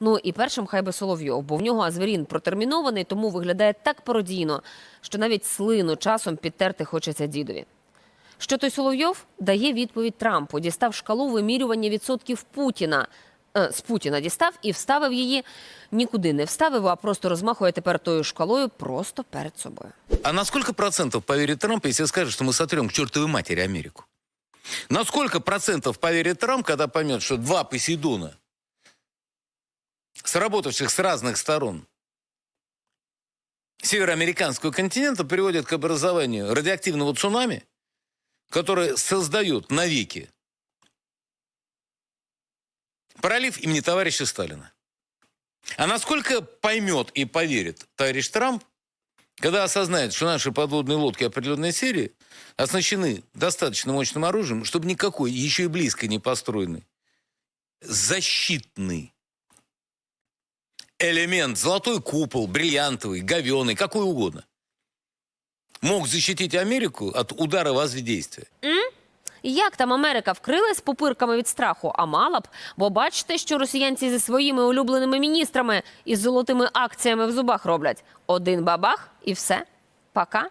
Ну і першим хай би Соловйов, бо в нього Азвірін протермінований, тому виглядає так пародійно, що навіть слину часом підтерти хочеться дідові. Що той Соловйов дає відповідь Трампу, дістав шкалу вимірювання відсотків Путіна. Е, з Путіна дістав і вставив її. Нікуди не вставив, а просто розмахує тепер тою шкалою просто перед собою. А на сколько процентов поверит Трамп, если скажет, что мы сотрем к чертовой матери Америку? На сколько процентов поверит Трамп, когда поймет, что два Посейдона, сработавших с разных сторон североамериканского континента, приводят к образованию радиоактивного цунами, которое создает навеки пролив имени товарища Сталина? А насколько поймет и поверит товарищ Трамп, когда осознает, что наши подводные лодки определенной серии оснащены достаточно мощным оружием, чтобы никакой, еще и близко не построенный, защитный элемент, золотой купол, бриллиантовый, говеный, какой угодно, мог защитить Америку от удара воздействия. Як там Америка вкрилась пупирками від страху? А мала б, бо бачите, що росіянці зі своїми улюбленими міністрами із золотими акціями в зубах роблять. Один бабах і все. Пока.